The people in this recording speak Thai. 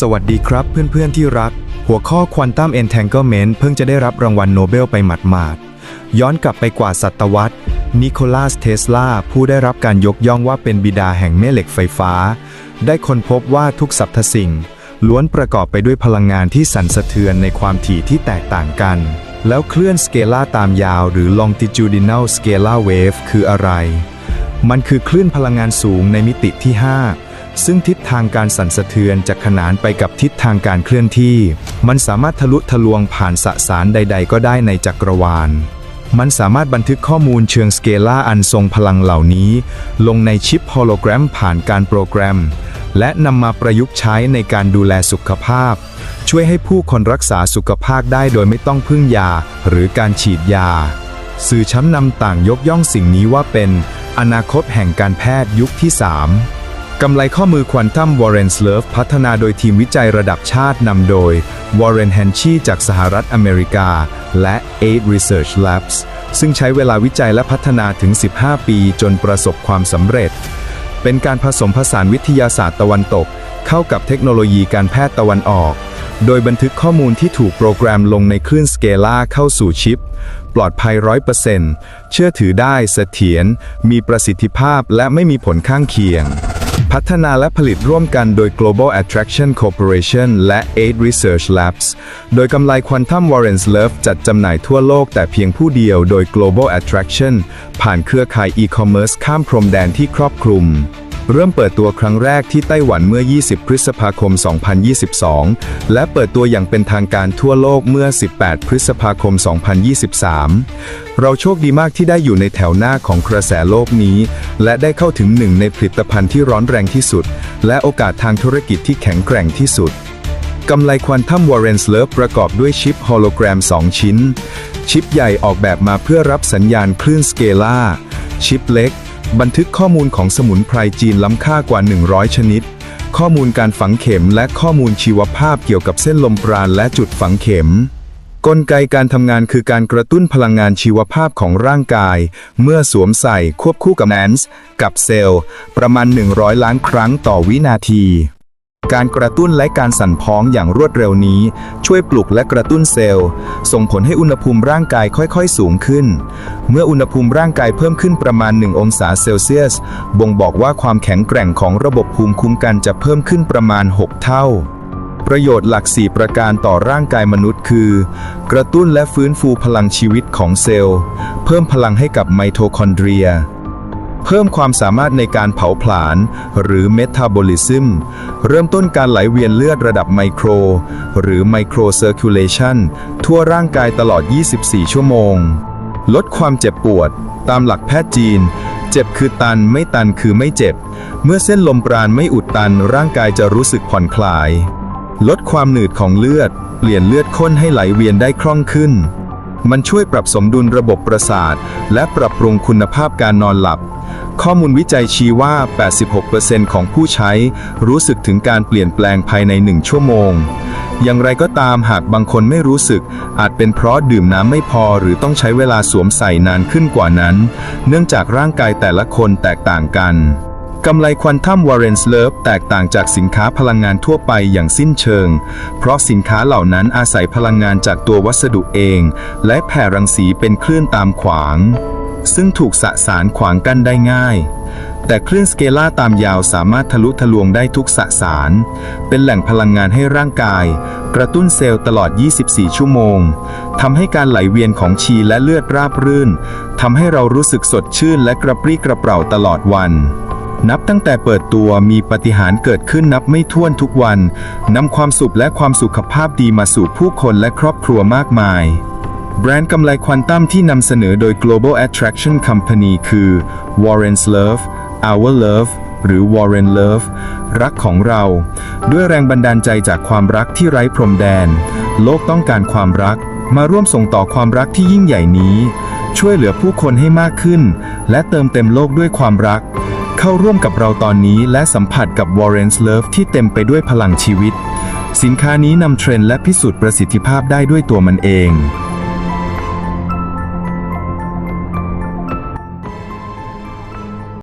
สวัสดีครับเพื่อนๆที่รัก หัวข้อ Quantum Entanglement เพิ่งจะได้รับรางวัลโนเบลไปหมาดๆ ย้อนกลับไปกว่าศตวรรษ นิโคลัส เทสลา ผู้ได้รับการยกย่องว่าเป็นบิดาแห่งแม่เหล็กไฟฟ้า ได้ค้นพบว่าทุกสรรพสิ่ง ล้วนประกอบไปด้วยพลังงานที่สั่นสะเทือนในความถี่ที่แตกต่างกัน แล้วคลื่นสเกลาตามยาวหรือ longitudinal scalar wave คืออะไร มันคือคลื่นพลังงานสูงในมิติที่ 5 ซึ่งทิศทางการสั่นสะเทือนจะขนานไปกับทิศทางการเคลื่อนที่ มันสามารถทะลุทะลวงผ่านสสารใด ๆ ก็ได้ในจักรวาล มันสามารถบันทึกข้อมูลเชิงสเกลาอันทรงพลังเหล่านี้ ลงในชิปโฮโลแกรมผ่านการโปรแกรม และนำมาประยุกต์ใช้ในการดูแลสุขภาพ ช่วยให้ผู้คนรักษาสุขภาพได้โดยไม่ต้องพึ่งยา หรือการฉีดยา สื่อชั้นนำต่างยกย่องสิ่งนี้ว่าเป็น อนาคตแห่งการแพทย์ยุคที่ 3 กำไลข้อมือควอนตัมวอร์เรนสเลฟพัฒนาโดยทีมวิจัยระดับชาตินำโดยวอร์เรนแฮนชีจากสหรัฐอเมริกา และ Aid Research Labs ซึ่งใช้เวลาวิจัยและพัฒนาถึง 15 ปีจนประสบความสำเร็จ เป็นการผสมผสานวิทยาศาสตร์ตะวันตก เข้ากับเทคโนโลยีการแพทย์ตะวันออก โดยบันทึกข้อมูลที่ถูกโปรแกรมลงในคลื่นสเกล่าเข้าสู่ชิป ปลอดภัย100%เชื่อถือได้เสถียรมีประสิทธิภาพและไม่มีผลข้างเคียง พัฒนาและผลิตร่วมกันโดย Global Attraction Corporation และ Aid Research Labs โดยกำไร Quantum Warrens Love จัดจำหน่ายทั่วโลกแต่เพียงผู้เดียวโดย Global Attraction ผ่านเครือข่ายอีคอมเมิร์ซข้ามพรมแดนที่ครอบคลุม เริ่มเปิดตัวครั้งแรกที่ไต้หวันเมื่อ 20 พฤษภาคม 2022 และเปิดตัวอย่างเป็นทางการทั่วโลกเมื่อ 18 พฤษภาคม 2023 เราโชคดีมากที่ได้อยู่ในแถวหน้าของกระแสโลกนี้ และได้เข้าถึงหนึ่งในผลิตภัณฑ์ที่ร้อนแรงที่สุด และโอกาสทางธุรกิจที่แข็งแกร่งที่สุดกำไลควอนตัมวอร์เรนส์เลิฟประกอบด้วยชิปโฮโลแกรม 2 ชิ้น ชิปใหญ่ออกแบบมาเพื่อรับสัญญาณคลื่นสเกลาชิปเล็ก บันทึกข้อมูลของสมุนไพรจีนล้ำค่ากว่า 100 ชนิด ข้อมูลการฝังเข็มและข้อมูลชีวภาพเกี่ยวกับเส้นลมปราณและจุดฝังเข็ม กลไกการทำงานคือการกระตุ้นพลังงานชีวภาพของร่างกาย เมื่อสวมใส่ควบคู่กับแอนส์กับเซลล์ ประมาณ 100 ล้านครั้งต่อวินาที การกระตุ้นและการสั่นพ้องอย่างรวดเร็วนี้ ช่วยปลุกและกระตุ้นเซลล์ ส่งผลให้อุณหภูมิร่างกายค่อยๆ สูงขึ้น เมื่ออุณหภูมิร่างกายเพิ่มขึ้นประมาณ 1 องศาเซลเซียส บ่งบอกว่าความแข็งแกร่งของระบบภูมิคุ้มกันจะเพิ่มขึ้นประมาณ 6 เท่าประโยชน์หลัก 4 ประการต่อร่างกายมนุษย์คือ กระตุ้นและฟื้นฟูพลังชีวิตของเซลล์ เพิ่มพลังให้กับไมโทคอนเดรีย เพิ่มความสามารถในการเผาผลาญหรือเมตาบอลิซึมเริ่มต้นการไหลเวียนเลือดระดับไมโคร หรือไมโครเซอร์คิวเลชันทั่วร่างกายตลอด 24 ชั่วโมง ลดความเจ็บปวด ตามหลักแพทย์จีน เจ็บคือตันไม่ตันคือไม่เจ็บ เมื่อเส้นลมปราณไม่อุดตันร่างกายจะรู้สึกผ่อนคลาย ลดความหนืดของเลือด เปลี่ยนเลือดข้นให้ไหลเวียนได้คล่องขึ้นมันช่วยปรับสมดุลระบบประสาท และปรับปรุงคุณภาพการนอนหลับ ข้อมูลวิจัยชี้ว่า 86%ของผู้ใช้รู้สึกถึงการเปลี่ยนแปลงภายใน 1 ชั่วโมง อย่างไรก็ตามหากบางคนไม่รู้สึก อาจเป็นเพราะดื่มน้ำไม่พอหรือต้องใช้เวลาสวมใส่นานขึ้นกว่านั้น เนื่องจากร่างกายแต่ละคนแตกต่างกันกำไรควอนตัมวอร์เรนส์เลิฟแตกต่างจากสินค้าพลังงานทั่วไปอย่างสิ้นเชิง เพราะสินค้าเหล่านั้นอาศัยพลังงานจากตัววัสดุเอง และแผ่รังสีเป็นคลื่นตามขวาง ซึ่งถูกสสารขวางกั้นได้ง่าย แต่คลื่นสเกล่าตามยาวสามารถทะลุทะลวงได้ทุกสสาร เป็นแหล่งพลังงานให้ร่างกาย กระตุ้นเซลล์ตลอด 24 ชั่วโมงทำให้การไหลเวียนของชีและเลือดราบรื่นทำให้เรารู้สึกสดชื่นและกระปรี้กระเปร่าตลอดวันนับตั้งแต่เปิดตัวมีปฏิหารเกิดขึ้นนับไม่ถ้วนทุกวัน นำความสุขและความสุขภาพดีมาสู่ผู้คนและครอบครัวมากมาย แบรนด์กำไรควอนตัมที่นำเสนอโดย Global Attraction Company คือ Warren's Love Our Love หรือ Warren Love รักของเรา ด้วยแรงบันดาลใจจากความรักที่ไร้พรมแดน โลกต้องการความรัก มาร่วมส่งต่อความรักที่ยิ่งใหญ่นี้ ช่วยเหลือผู้คนให้มากขึ้น และเติมเต็มโลกด้วยความรัก เข้าร่วมกับเราตอนนี้และสัมผัสกับ Warren's Love ที่เต็มไปด้วยพลังชีวิต สินค้านี้นำเทรนด์และพิสูจน์ประสิทธิภาพได้ด้วยตัวมันเอง